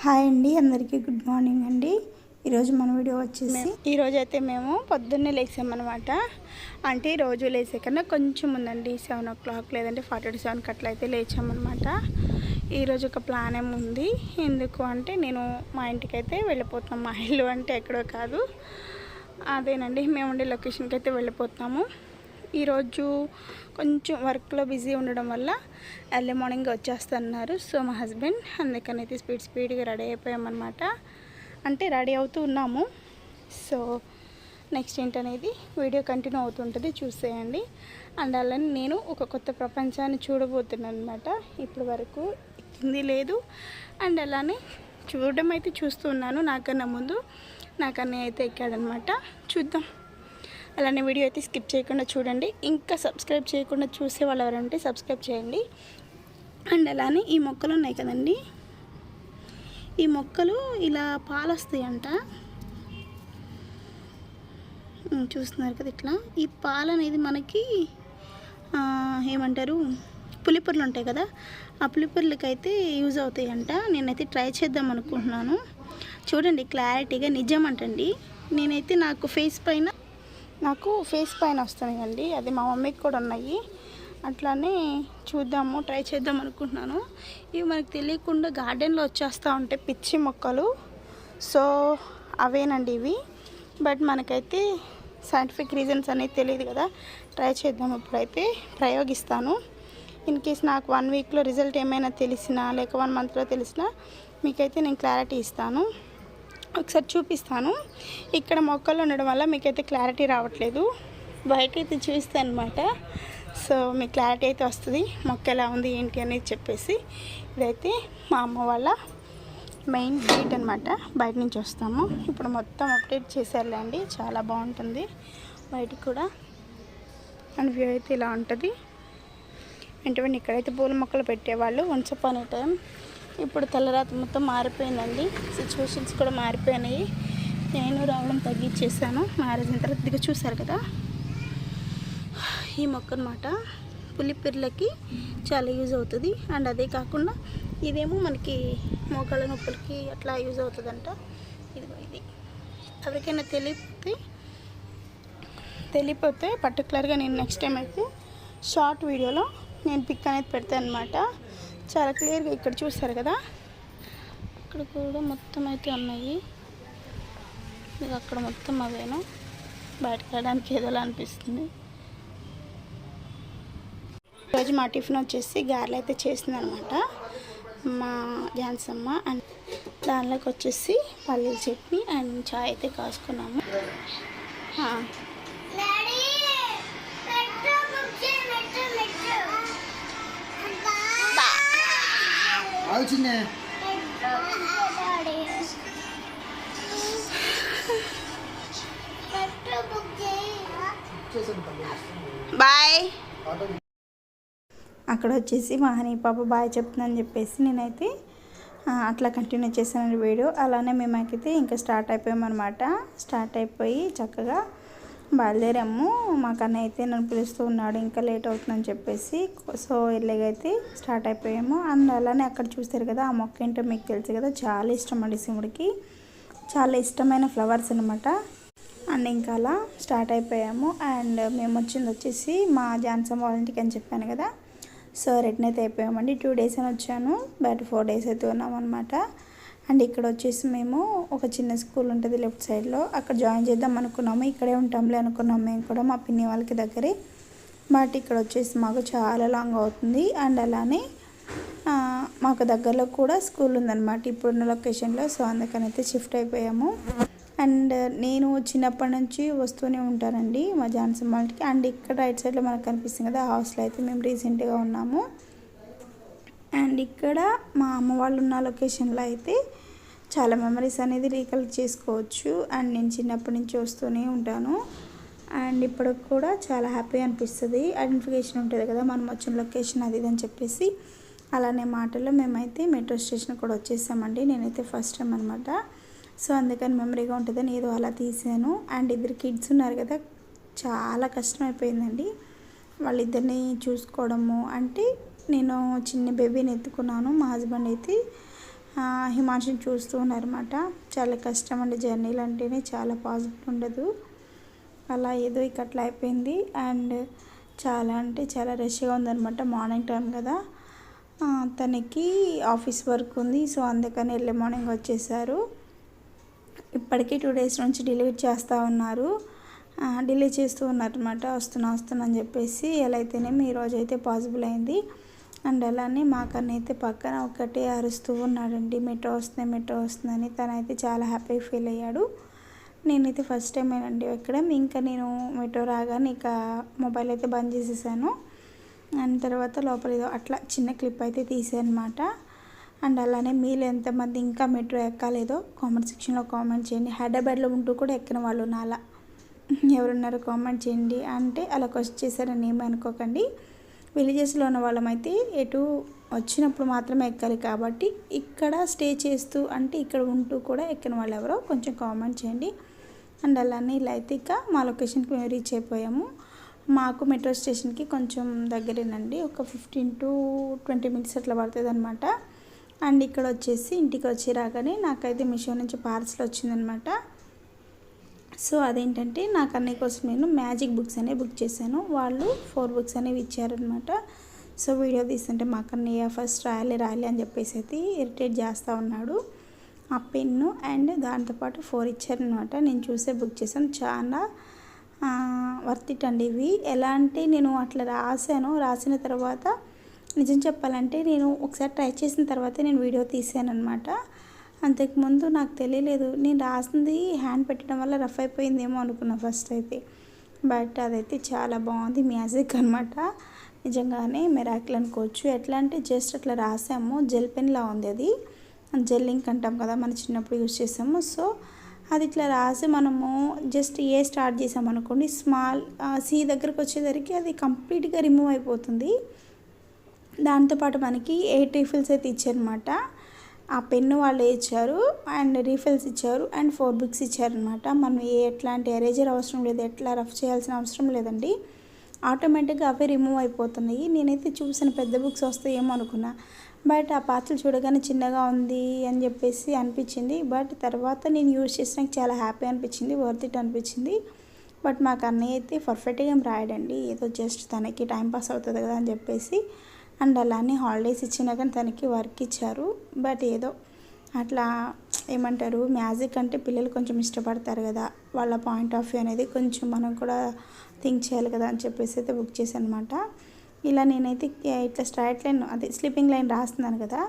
Hi అండి అందరికీ good morning అండి. ఈరోజు మన వీడియో వచ్చేసి ఈరోజు అయితే మేము పొద్దున్నే లేచామన్నమాట. అంటే రోజు లేచే కన్నా కొంచెం ఉందండి సెవెన్ ఓ క్లాక్ లేదంటే ఫార్టీ టు సెవెన్కి అట్లా అయితే లేచామన్నమాట. ఈరోజు ఒక ప్లాన్ ఏముంది ఉంది? ఎందుకు అంటే నేను మా ఇంటికి అయితే వెళ్ళిపోతున్నాం. మా ఇల్లు అంటే ఎక్కడో కాదు. అదేనండి మేము ఉండే లొకేషన్కి అయితే వెళ్ళిపోతున్నాము. ఈరోజు కొంచెం వర్క్లో బిజీ ఉండడం వల్ల ఎర్లీ మార్నింగ్ వచ్చేస్తున్నారు. సో మా హస్బెండ్ అందుకని అయితే స్పీడ్ స్పీడ్గా రెడీ అయిపోయామన్నమాట. అంటే రెడీ అవుతూ ఉన్నాము. సో నెక్స్ట్ ఏంటనేది వీడియో కంటిన్యూ అవుతుంటుంది చూసేయండి. అండ్ అలానే నేను ఒక కొత్త ప్రపంచాన్ని చూడబోతున్నాను అనమాట ఇప్పటి వరకు ఎక్కింది లేదు. అండ్ అలానే చూడడం అయితే చూస్తున్నాను నాకన్నా ముందు. నాకన్నా అయితే ఎక్కాడనమాట చూద్దాం. అలానే వీడియో అయితే స్కిప్ చేయకుండా చూడండి. ఇంకా సబ్స్క్రైబ్ చేయకుండా చూసే వాళ్ళు ఎవరంటే సబ్స్క్రైబ్ చేయండి. అండ్ అలానే ఈ మొక్కలు ఉన్నాయి కదండి. ఈ మొక్కలు ఇలా పాలు వస్తాయంట చూస్తున్నారు కదా ఇట్లా. ఈ పాలు అనేది మనకి ఏమంటారు పులిపొరలు ఉంటాయి కదా ఆ పులిపొరలకైతే యూజ్ అవుతాయంట. నేనైతే ట్రై చేద్దాం అనుకుంటున్నాను. చూడండి క్లారిటీగా నిజం అంటండి నేనైతే నాకు ఫేస్ పైన నాకు ఫేస్ పైన వస్తున్నాయండి. అది మా మమ్మీకి కూడా ఉన్నాయి. అట్లానే చూద్దాము ట్రై చేద్దాం అనుకుంటున్నాను. ఇవి మనకు తెలియకుండా గార్డెన్లో వచ్చేస్తూ ఉంటాయి పిచ్చి మొక్కలు. సో అవేనండి ఇవి. బట్ మనకైతే సైంటిఫిక్ రీజన్స్ అనేది తెలియదు కదా. ట్రై చేద్దాం ఇప్పుడైతే. ప్రయోగిస్తాను. ఇన్ కేస్ నాకు వన్ వీక్లో రిజల్ట్ ఏమైనా తెలిసినా లేక వన్ మంత్లో తెలిసినా మీకైతే నేను క్లారిటీ ఇస్తాను. ఒకసారి చూపిస్తాను. ఇక్కడ మొక్కలు ఉండడం వల్ల మీకైతే క్లారిటీ రావట్లేదు. బయట అయితే చూస్తాను అనమాట సో మీకు క్లారిటీ అయితే వస్తుంది. మొక్క ఎలా ఉంది ఏంటి అనేది చెప్పేసి. ఇదైతే మా అమ్మ వాళ్ళ మెయిన్ గేట్ అనమాట బయట నుంచి వస్తాము. ఇప్పుడు మొత్తం అప్డేట్ చేశారులేండి. చాలా బాగుంటుంది. బయటికి కూడా అండ్ వ్యూ అయితే ఇలా ఉంటుంది. వెంటనే ఇక్కడైతే పూల మొక్కలు పెట్టేవాళ్ళు. వన్స్ అపాన్ టైం ఇప్పుడు తెల్లరాత మొత్తం మారిపోయిందండి. సిచ్యువేషన్స్ కూడా మారిపోయినాయి. నేను రావడం తగ్గించేసాను మ్యారేజ్ అయిన తర్వాత దిగ చూశారు కదా? ఈ మొక్క అనమాట పులిపిర్లకి చాలా యూజ్ అవుతుంది. అండ్ అదే కాకుండా ఇదేమో మనకి మోకాళ్ళ నొప్పులకి అట్లా యూజ్ అవుతుందంట. ఇదిగో ఇది. ఎవరికైనా తెలిపితే తెలియపోతే పర్టికులర్గా నేను నెక్స్ట్ టైం అయితే షార్ట్ వీడియోలో నేను పిక్ అనేది పెడతాను అనమాట చాలా క్లియర్గా ఇక్కడ చూస్తారు కదా? ఇక్కడ కూడా మొత్తం అయితే ఉన్నాయి. అక్కడ మొత్తం అవేను? బయటకు వెళ్ళడానికి ఏదోలా అనిపిస్తుంది. ఈరోజు మా టిఫిన్ వచ్చేసి గారెలు అయితే చేసిందనమాట. మా ఝాన్సమ్మ అండ్ దానిలోకి వచ్చేసి పల్లీల చట్నీ అండ్ చాయ్ అయితే కాసుకున్నాము. బాయ్. అక్కడ వచ్చేసి మా హనీ పాప బాయ్ చెప్తుందని చెప్పేసి నేనైతే అట్లా కంటిన్యూ చేశాను వీడియో. అలానే మేమైతే ఇంకా స్టార్ట్ అయిపోయామన్నమాట. స్టార్ట్ అయిపోయి చక్కగా బయలుదేరాము. మా కన్నయ్య అయితే నన్ను పిలుస్తూ ఉన్నాడు ఇంకా లేట్ అవుతుందని చెప్పేసి. సో ఎల్లేగైతే స్టార్ట్ అయిపోయాము. అండ్ అలానే అక్కడ చూస్తారు కదా ఆ మొక్క ఏంటో మీకు తెలుసు కదా చాలా ఇష్టం అండి శివుడికి. చాలా ఇష్టమైన ఫ్లవర్స్ అనమాట అండ్ ఇంకా అలా స్టార్ట్ అయిపోయాము. అండ్ మేము వచ్చింది వచ్చేసి మా జాన్సన్ వాలంటీకి అని చెప్పాను కదా. సో రిటర్న్ అయితే అయిపోయామండి. టూ డేస్ అని వచ్చాను. బట్ ఫోర్ డేస్ అయితే ఉన్నామన్నమాట. అండ్ ఇక్కడ వచ్చేసి మేము ఒక చిన్న స్కూల్ ఉంటుంది లెఫ్ట్ సైడ్లో. అక్కడ జాయిన్ చేద్దాం అనుకున్నాము. ఇక్కడే ఉంటాంలే అనుకున్నాము మేము కూడా మా పిన్ని వాళ్ళకి దగ్గరే. బట్ ఇక్కడ వచ్చేసి మాకు చాలా లాంగ్ అవుతుంది. అండ్ అలానే మాకు దగ్గరలో కూడా స్కూల్ ఉందన్నమాట. ఇప్పుడున్న లొకేషన్లో. సో అందుకనైతే షిఫ్ట్ అయిపోయాము. అండ్ నేను చిన్నప్పటి నుంచి వస్తూనే ఉంటానండి మా జాన్సన్ అండ్ ఇక్కడ రైట్ సైడ్లో మనకు కనిపిస్తుంది కదా ఆ హౌస్లో అయితే మేము రీసెంట్గా ఉన్నాము. అండ్ ఇక్కడ మా అమ్మ వాళ్ళు ఉన్న లొకేషన్లో అయితే చాలా మెమరీస్ అనేది రీకలెక్ట్ చేసుకోవచ్చు. అండ్ నేను చిన్నప్పటి నుంచి వస్తూనే ఉంటాను. అండ్ ఇప్పటికి కూడా చాలా హ్యాపీ అనిపిస్తుంది. ఐడెంటిఫికేషన్ ఉంటుంది కదా మనం వచ్చిన లొకేషన్ అది ఇది అని చెప్పేసి. అలానే మాటల్లో మేమైతే మెట్రో స్టేషన్ కూడా వచ్చేసామండి. నేనైతే ఫస్ట్ టైం అనమాట సో అందుకని మెమరీగా ఉంటుందని ఏదో అలా తీసాను. అండ్ ఇద్దరు కిడ్స్ ఉన్నారు కదా చాలా కష్టం అయిపోయిందండి వాళ్ళిద్దరిని చూసుకోవడము అంటే నేను చిన్న బేబీని ఎత్తుకున్నాను. మా హస్బెండ్ అయితే హిమాంశుని చూస్తూ ఉన్నారన్నమాట. చాలా కష్టం అండి జర్నీలు అంటేనే చాలా పాజిటివ్ ఉండదు. అలా ఏదో ఇక అట్లా అయిపోయింది. అండ్ చాలా అంటే చాలా రష్గా ఉందన్నమాట మార్నింగ్ టైం కదా. తనకి ఆఫీస్ వర్క్ ఉంది. సో అందుకని ఎర్లీ మార్నింగ్ వచ్చేసారు. ఇప్పటికీ టూ డేస్ నుంచి డిలీట్ చేస్తూ ఉన్నారు. డిలే చేస్తూ ఉన్నారనమాట వస్తున్నా వస్తున్నా అని చెప్పేసి. ఎలా అయితేనేమి ఈరోజు అయితే పాసిబుల్ అయింది. అండ్ అలానే మాకన్నైతే అయితే పక్కన ఒకటే అరుస్తూ ఉన్నాడండి మెట్రో వస్తుంది మెట్రో వస్తుందని తనైతే చాలా హ్యాపీ ఫీల్ అయ్యాడు. నేనైతే ఫస్ట్ టైం అండి ఎక్కడం. ఇంకా నేను మెట్రో రాగానే ఇక మొబైల్ అయితే బంద్ చేసేసాను. అండ్ తర్వాత లోపల ఏదో అట్లా చిన్న క్లిప్ అయితే తీసాను అనమాట అండ్ అలానే మీరు ఎంతమంది ఇంకా మెట్రో ఎక్కలేదో కామెంట్ సెక్షన్లో కామెంట్ చేయండి. హైదరాబాద్లో ఉంటూ కూడా ఎక్కిన వాళ్ళు నాలా. ఎవరున్నారో కామెంట్ చేయండి. అంటే అలా క్వశ్చన్ చేశారని ఏమీ అనుకోకండి విలేజెస్లో ఉన్న వాళ్ళమైతే ఎటు వచ్చినప్పుడు మాత్రమే ఎక్కాలి కాబట్టి ఇక్కడ స్టే చేస్తూ అంటే ఇక్కడ ఉంటూ కూడా ఎక్కిన వాళ్ళు ఎవరో కొంచెం కామెంట్ చేయండి. అండ్ అలానే ఇలా అయితే ఇక మా లొకేషన్కి మేము రీచ్ అయిపోయాము. మాకు మెట్రో స్టేషన్కి కొంచెం దగ్గరేనండి. ఒక ఫిఫ్టీన్ టు ట్వంటీ మినిట్స్ అట్లా పడుతుంది అనమాట అండ్ ఇక్కడ వచ్చేసి ఇంటికి వచ్చి రాగానే నాకైతే మిషో నుంచి పార్సల్ వచ్చిందనమాట సో అదేంటంటే నాకు అన్నయ్య కోసం నేను మ్యాజిక్ బుక్స్ అనేవి బుక్ చేశాను. వాళ్ళు ఫోర్ బుక్స్ అనేవి ఇచ్చారనమాట సో వీడియో తీస్తుంటే మా అన్నయ్య ఫస్ట్ రాయాలి రాయాలి అని చెప్పేసి అయితే ఇరిటేట్ చేస్తూ ఉన్నాడు. ఆ పెన్ను అండ్ దాంతోపాటు ఫోర్ ఇచ్చారనమాట నేను చూసే బుక్ చేశాను. చాలా వర్త్ ఇట్ అండి ఇవి. ఎలా అంటే నేను అట్లా రాశాను. రాసిన తర్వాత నిజం చెప్పాలంటే నేను ఒకసారి ట్రై చేసిన తర్వాతే నేను వీడియో తీసాను అనమాట అంతకుముందు నాకు తెలియలేదు. నేను రాసింది హ్యాండ్ పెట్టడం వల్ల రఫ్ అయిపోయిందేమో అనుకున్నా ఫస్ట్ అయితే. బట్ అదైతే చాలా బాగుంది మ్యాజిక్ అనమాట నిజంగానే మెరాకిల్ అనుకోవచ్చు. ఎట్లా అంటే జస్ట్ అట్లా రాసాము. జెల్ పెన్లా ఉంది అది. జెల్ ఇంక్ అంటాం కదా మనం చిన్నప్పుడు యూజ్ చేసాము. సో అది ఇట్లా రాసి మనము జస్ట్ ఏ స్టార్ట్ చేసామనుకోండి స్మాల్ సి దగ్గరకు వచ్చేసరికి అది కంప్లీట్గా రిమూవ్ అయిపోతుంది. దాంతోపాటు మనకి ఎయిట్ రీఫిల్స్ అయితే ఇచ్చారనమాట ఆ పెన్ను వాళ్ళు ఇచ్చారు అండ్ రీఫిల్స్ ఇచ్చారు అండ్ ఫోర్ బుక్స్ ఇచ్చారనమాట మనం ఏ ఎట్లాంటి ఎరేజర్ అవసరం లేదు ఎట్లా రఫ్ చేయాల్సిన అవసరం లేదండి. ఆటోమేటిక్గా అవే రిమూవ్ అయిపోతున్నాయి. నేనైతే చూసిన పెద్ద బుక్స్ వస్తాయేమో అనుకున్నా. బట్ ఆ పాత్రలు చూడగానే చిన్నగా ఉంది అని చెప్పేసి అనిపించింది. బట్ తర్వాత నేను యూజ్ చేసినాక చాలా హ్యాపీ అనిపించింది వర్త్ ఇట్ అనిపించింది. బట్ మాకు అన్నయ్య అయితే పర్ఫెక్ట్గా ఏం రాయడండి. ఏదో జస్ట్ తనకి టైం పాస్ అవుతుంది కదా అని చెప్పేసి అండ్ అలానే హాలిడేస్ ఇచ్చినా కానీ తనకి వర్క్ ఇచ్చారు. బట్ ఏదో అట్లా ఏమంటారు మ్యాజిక్ అంటే పిల్లలు కొంచెం ఇష్టపడతారు కదా. వాళ్ళ పాయింట్ ఆఫ్ వ్యూ అనేది కొంచెం మనం కూడా థింక్ చేయాలి కదా అని చెప్పేసి అయితే బుక్ చేశాను అనమాట ఇలా నేనైతే ఇట్లా స్ట్రైట్ లైన్ అదే స్లీపింగ్ లైన్ రాస్తున్నాను కదా.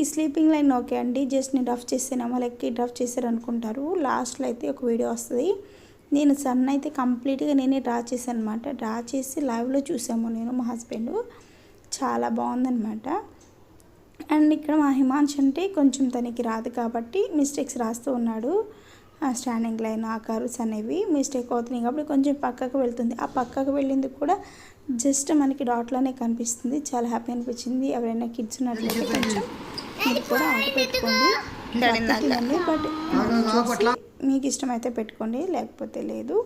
ఈ స్లీపింగ్ లైన్ ఓకే అండి జస్ట్ నేను రఫ్ చేసేనామా లెక్కి రఫ్ చేశారు అనుకుంటారు లాస్ట్లో అయితే ఒక వీడియో వస్తుంది. నేను సన్ అయితే కంప్లీట్గా నేనే డ్రా చేశాను అనమాట డ్రా చేసి లైవ్లో చూసాము నేను మా హస్బెండ్. చాలా బాగుందనమాట అండ్ ఇక్కడ మా హిమాంశ్ అంటే కొంచెం తనకి రాదు కాబట్టి మిస్టేక్స్ రాస్తూ ఉన్నాడు. ఆ స్టాండింగ్ లైన్ ఆ కర్వ్స్ అనేవి మిస్టేక్ అవుతున్నాయి కాబట్టి కొంచెం పక్కకు వెళ్తుంది. ఆ పక్కకు వెళ్ళింది కూడా జస్ట్ మనకి డాట్లోనే కనిపిస్తుంది. చాలా హ్యాపీ అనిపించింది. ఎవరైనా కిడ్స్ ఉన్నట్లయితే కొంచెం మీరు కూడా ఆట పెట్టుకోండి. బట్ మీకు ఇష్టమైతే పెట్టుకోండి. లేకపోతే లేదు.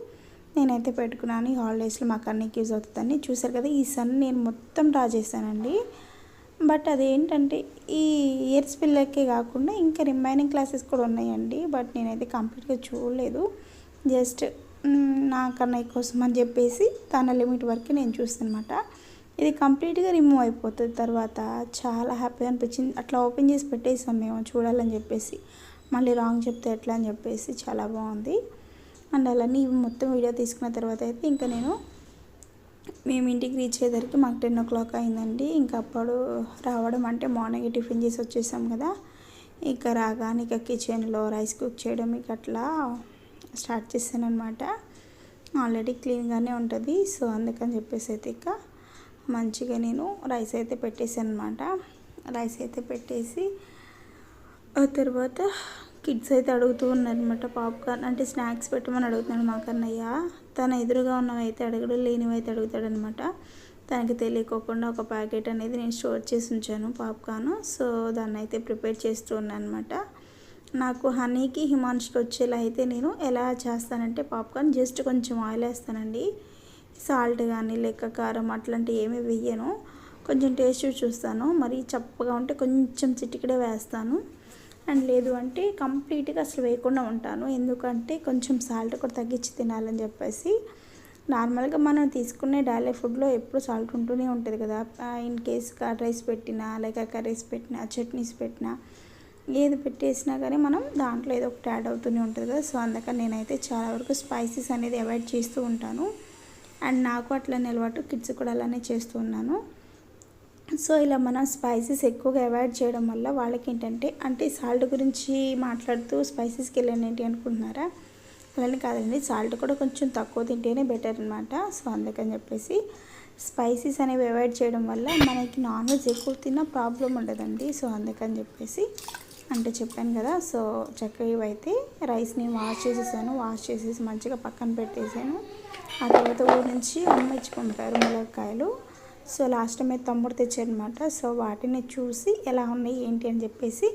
నేనైతే పెట్టుకున్నాను. ఈ హాలిడేస్లో మాకు అన్నికి యూజ్ అవుతుందని చూసారు కదా ఈ సన్ నేను మొత్తం డ్రా చేశానండి. బట్ అదేంటంటే ఈ ఇయర్స్ పిల్లలకే కాకుండా ఇంకా రిమైనింగ్ క్లాసెస్ కూడా ఉన్నాయండి. బట్ నేనైతే కంప్లీట్గా చూడలేదు. జస్ట్ నా కన్నయ్య కోసం అని చెప్పేసి తన లిమిట్ వరకు నేను చూస్తాను అనమాట ఇది కంప్లీట్గా రిమూవ్ అయిపోతుంది తర్వాత. చాలా హ్యాపీగా అనిపించింది. అట్లా ఓపెన్ చేసి పెట్టేసాం మేము చూడాలని చెప్పేసి. మళ్ళీ రాంగ్ చెప్తే ఎట్లా అని చెప్పేసి చాలా బాగుంది. అండ్ అలానే ఇవి మొత్తం వీడియో తీసుకున్న తర్వాత అయితే ఇంకా నేను మేము ఇంటికి రీచ్ అయ్యేసరికి మాకు టెన్ ఓ క్లాక్ అయిందండి. ఇంకా అప్పుడు రావడం అంటే మార్నింగ్ టిఫిన్ చేసి వచ్చేసాం కదా. ఇక రాగానే ఇక కిచెన్లో రైస్ కుక్ చేయడం ఇక అట్లా స్టార్ట్ చేశాను అనమాట ఆల్రెడీ క్లీన్గానే ఉంటుంది. సో అందుకని చెప్పేసి అయితే ఇక మంచిగా నేను రైస్ అయితే పెట్టేసాను అనమాట రైస్ అయితే పెట్టేసి ఆ తర్వాత కిడ్స్ అయితే అడుగుతూ ఉన్నారనమాట పాప్కార్న్ అంటే స్నాక్స్ పెట్టమని అడుగుతున్నాడు మా కన్నయ్య. తన ఎదురుగా ఉన్నవి అయితే అడగడు లేనివైతే అడుగుతాడనమాట తనకి తెలియకోకుండా ఒక ప్యాకెట్ అనేది నేను స్టోర్ చేసి ఉంచాను పాప్కార్న్. సో దాన్ని అయితే ప్రిపేర్ చేస్తూ ఉన్నాను అనమాట నాకు హనీకి హిమాన్ష్కి వచ్చేలా అయితే నేను ఎలా చేస్తానంటే పాప్కార్న్ జస్ట్ కొంచెం ఆయిల్ వేస్తానండి. సాల్ట్ కానీ లెక్క కారం అట్లాంటివి ఏమీ వేయను. కొంచెం టేస్ట్ చూస్తాను. మరి చప్పగా ఉంటే కొంచెం చిటికడే వేస్తాను. అండ్ లేదు అంటే కంప్లీట్గా అసలు వేయకుండా ఉంటాను. ఎందుకంటే కొంచెం సాల్ట్ కూడా తగ్గించి తినాలని చెప్పేసి నార్మల్గా మనం తీసుకునే డైలీ ఫుడ్లో ఎప్పుడు సాల్ట్ ఉంటూనే ఉంటుంది కదా. ఇన్ కేస్ కర్డ్ రైస్ పెట్టినా లేక కర్రీస్ పెట్టినా చట్నీస్ పెట్టినా ఏది పెట్టేసినా కానీ మనం దాంట్లో ఏదో ఒకటి యాడ్ అవుతూనే ఉంటుంది కదా. సో అందుకని నేనైతే చాలా వరకు స్పైసెస్ అనేది అవాయిడ్ చేస్తూ ఉంటాను. అండ్ నాకు అట్లనే అలవాటు కిడ్స్ కూడా అలానే చేస్తూ ఉన్నాను. సో ఇలా మనం స్పైసెస్ ఎక్కువగా అవాయిడ్ చేయడం వల్ల వాళ్ళకి ఏంటంటే అంటే సాల్ట్ గురించి మాట్లాడుతూ స్పైసెస్కి వెళ్ళాను ఏంటి అనుకుంటున్నారా? అలానే కాదండి సాల్ట్ కూడా కొంచెం తక్కువ తింటేనే బెటర్ అనమాట సో అందుకని చెప్పేసి స్పైసీస్ అనేవి అవాయిడ్ చేయడం వల్ల మనకి నాన్ వెజ్ ఎక్కువ తిన్నా ప్రాబ్లం ఉండదండి. సో అందుకని చెప్పేసి అంటే చెప్పాను కదా సో చక్కగా ఇవైతే రైస్ని వాష్ చేసేసాను. వాష్ చేసేసి మంచిగా పక్కన పెట్టేసాను. ఆ తర్వాత ఊరి నుంచి అమ్మ ఇచ్చి పంపారు ములక్కాయలు. సో లాస్ట్ టైం అయితే తమ్ముడు తెచ్చారనమాట. సో వాటిని చూసి ఎలా ఉన్నాయి ఏంటి అని చెప్పేసి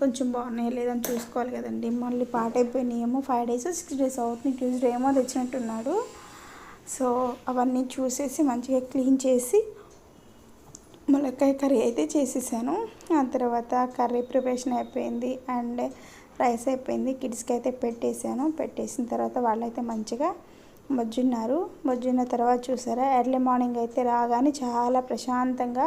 కొంచెం బాగున్నాయి లేదని చూసుకోవాలి కదండి. మళ్ళీ పాట అయిపోయినాయేమో ఫైవ్ డేస్ సిక్స్ డేస్ అవుతుంది. ట్యూస్డే ఏమో తెచ్చినట్టున్నాడు. సో అవన్నీ చూసేసి మంచిగా క్లీన్ చేసి ములక్కాయ కర్రీ అయితే చేసేసాను. ఆ తర్వాత కర్రీ ప్రిపరేషన్ అయిపోయింది అండ్ రైస్ అయిపోయింది. కిడ్స్కి అయితే పెట్టేశాను పెట్టేసిన తర్వాత వాళ్ళైతే మంచిగా మొజ్జున్నారు. మొజ్జున్న తర్వాత చూసారా ఎర్లీ మార్నింగ్ అయితే రాగానే చాలా ప్రశాంతంగా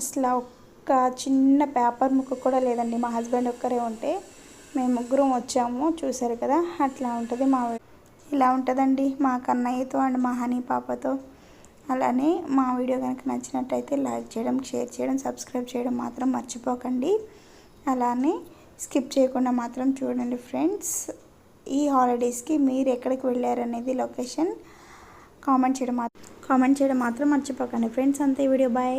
అసలు ఒక్క చిన్న పేపర్ ముక్క కూడా లేదండి. మా హస్బెండ్ ఒక్కరే ఉంటే మేము ముగ్గురం వచ్చాము. చూసారు కదా అట్లా ఉంటుంది మా ఇలా ఉంటుందండి మా కన్నయ్యతో అండ్ మా హనీ పాపతో. అలానే మా వీడియో కనుక నచ్చినట్టయితే లైక్ చేయడం షేర్ చేయడం సబ్స్క్రైబ్ చేయడం మాత్రం మర్చిపోకండి. అలానే స్కిప్ చేయకుండా మాత్రం చూడండి ఫ్రెండ్స్. ఈ హాలిడేస్కి మీరు ఎక్కడికి వెళ్ళారనేది లొకేషన్ కామెంట్ చేయడం కామెంట్ చేయడం మాత్రం మర్చిపోకండి. ఫ్రెండ్స్ అంతే. Video bye